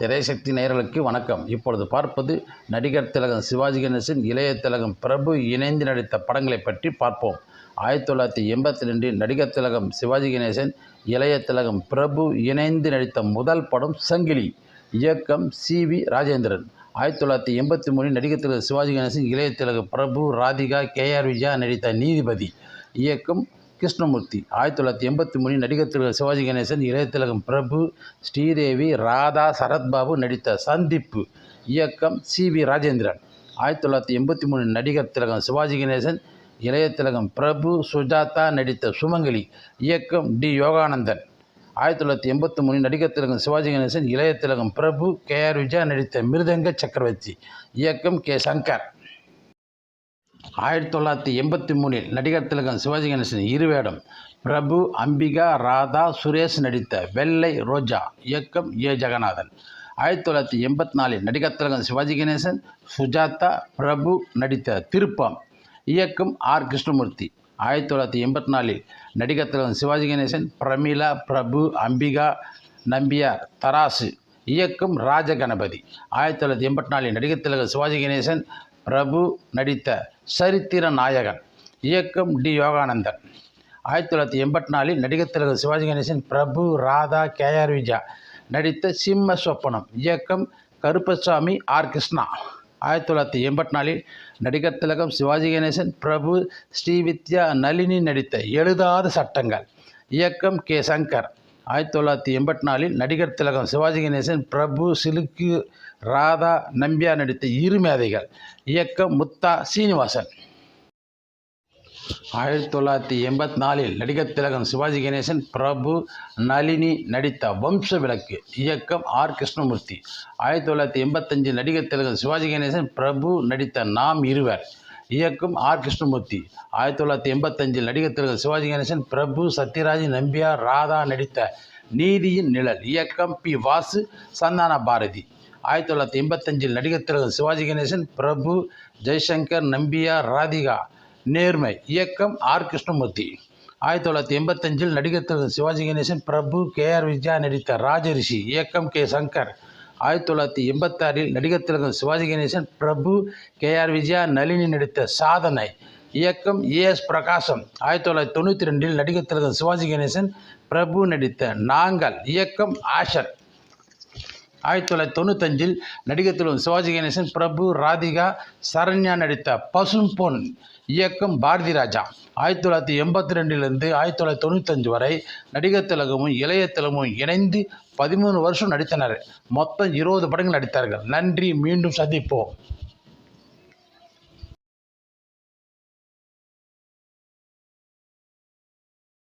திரைசக்தி நேயர்களுக்கு வணக்கம். இப்பொழுது பார்ப்பது நடிகர் திலகம் சிவாஜி கணேசன் இளைய திலகம் பிரபு இணைந்து நடித்த படங்களை பற்றி பார்ப்போம். ஆயிரத்தி தொள்ளாயிரத்தி எண்பத்தி ரெண்டில் நடிகர் திலகம் சிவாஜி கணேசன் இளைய திலகம் பிரபு இணைந்து நடித்த முதல் படம் சங்கிலி. இயக்கம் சி வி ராஜேந்திரன். ஆயிரத்தி தொள்ளாயிரத்தி எண்பத்தி மூணில் நடிகர் திலகம் சிவாஜி கணேசன் இளைய திலகம் பிரபு ராதிகா கே ஆர் விஜயா நடித்த நீதிபதி. இயக்கம் கிருஷ்ணமூர்த்தி. ஆயிரத்தி தொள்ளாயிரத்தி எண்பத்தி மூணு நடிகர் திலகம் சிவாஜி கணேசன் இளையத்திலகம் பிரபு ஸ்ரீதேவி ராதா சரத்பாபு நடித்த சந்திப்பு இயக்கம் சி வி ராஜேந்திரன். ஆயிரத்தி தொள்ளாயிரத்தி எண்பத்தி மூணு நடிகர் திலகம் சிவாஜி கணேசன் இளையத்திலகம் பிரபு சுஜாதா நடித்த சுமங்கலி இயக்கம் டி யோகானந்தன். ஆயிரத்தி தொள்ளாயிரத்தி எண்பத்தி மூணு நடிகர் திலகம் சிவாஜி கணேசன் இளைய திலகம் பிரபு கே ஆர் விஜயா நடித்த மிருதங்க சக்கரவர்த்தி இயக்கம் கே சங்கர். ஆயிரத்தி தொள்ளாயிரத்தி எண்பத்தி மூணில் நடிகர் திலகம் சிவாஜி கணேசன் இருவேடம். பிரபு அம்பிகா ராதா சுரேஷ் நடித்த வெள்ளை ரோஜா இயக்கம் ஏ. ஜெகநாதன். ஆயிரத்தி தொள்ளாயிரத்தி எண்பத்தி நாலில் நடிகர் திலகம் சிவாஜி கணேசன் சுஜாதா பிரபு நடித்த திருப்பம் இயக்கம் ஆர். கிருஷ்ணமூர்த்தி. ஆயிரத்தி தொள்ளாயிரத்தி எண்பத்தி நாலில் நடிகர் திலகம் சிவாஜி கணேசன் பிரமிளா பிரபு அம்பிகா நம்பியார் தராசு இயக்கம் ராஜகணபதி. ஆயிரத்தி தொள்ளாயிரத்தி எண்பத்தி நாலில் நடிகர் திலகம் சிவாஜி கணேசன் பிரபு நடித்த சரித்திர நாயகன் இயக்கம் டி. யோகானந்தன். ஆயிரத்தி தொள்ளாயிரத்தி எண்பத்தி நாலில் நடிகர் திலகம் சிவாஜி கணேசன் பிரபு ராதா கே. ஆர். விஜயா நடித்த சிம்ம சொப்பனம் இயக்கம் கருப்பசாமி ஆர். கிருஷ்ணா. ஆயிரத்தி தொள்ளாயிரத்தி எண்பத்தி நாலில் நடிகர் திலகம் சிவாஜி கணேசன் பிரபு ஸ்ரீவித்யா நளினி நடித்த எழுதாத சட்டங்கள் இயக்கம் கே. சங்கர். ஆயிரத்தி தொள்ளாயிரத்தி எண்பத்தி நாலில் நடிகர் திலகம் சிவாஜி கணேசன் பிரபு சிலுக்கு ராதா நம்பியார் நடித்த இருமேதைகள் இயக்கம் முத்தா சீனிவாசன். ஆயிரத்தி தொள்ளாயிரத்தி எண்பத்தி நாலில் நடிகர் திலகம் சிவாஜி கணேசன் பிரபு நளினி நடித்த வம்ச விளக்கு இயக்கம் ஆர். கிருஷ்ணமூர்த்தி. ஆயிரத்தி தொள்ளாயிரத்தி எண்பத்தஞ்சில் நடிகர் திலகம் சிவாஜி கணேசன் பிரபு நடித்த நாம் இருவர் இயக்கம் ஆர். கிருஷ்ணமூர்த்தி. ஆயிரத்தி தொள்ளாயிரத்தி எண்பத்தஞ்சில் நடிகர் திலகம் சிவாஜி கணேசன் பிரபு சத்யராஜ் நம்பியார் ராதா நடித்த நீதியின் நிழல் இயக்கம் பி. வாசு சந்தான பாரதி. ஆயிரத்தி தொள்ளாயிரத்தி எண்பத்தஞ்சில் நடிகர் திலகம் சிவாஜி கணேசன் பிரபு ஜெய்சங்கர் நம்பியார் ராதிகா நேர்மை இயக்கம் ஆர். கிருஷ்ணமூர்த்தி. ஆயிரத்தி தொள்ளாயிரத்தி எண்பத்தஞ்சில் நடிகர் திலகம் சிவாஜி கணேசன் பிரபு கே. ஆர். விஜயா நடித்த ராஜரிஷி இயக்கம் கே. சங்கர். ஆயிரத்தி தொள்ளாயிரத்தி எண்பத்தாறில் நடிகர் திலகம் சிவாஜி கணேசன் பிரபு கே. ஆர். விஜயா நளினி நடித்த சாதனை இயக்கம் ஏஎஸ் பிரகாசம். ஆயிரத்தி தொள்ளாயிரத்தி தொண்ணூற்றி ரெண்டில் நடிகர் திலகம் சிவாஜி கணேசன் பிரபு நடித்த நாங்கள் இயக்கம் ஆஷர். ஆயிரத்தி தொள்ளாயிரத்தி தொண்ணூத்தஞ்சில் நடிகர் திரு சிவாஜி கணேசன் பிரபு ராதிகா சரண்யா நடித்த பசும் பொன் இயக்கம் பாரதி ராஜா. ஆயிரத்தி தொள்ளாயிரத்தி எண்பத்தி ரெண்டிலிருந்து ஆயிரத்தி தொள்ளாயிரத்தி தொண்ணூத்தஞ்சு வரை நடிகர் திலகமும் இளைய திலகமும் இணைந்து பதிமூணு வருஷம் நடித்தனர். மொத்தம் இருபது படங்கள் நடித்தார்கள். நன்றி. மீண்டும் சந்திப்போம்.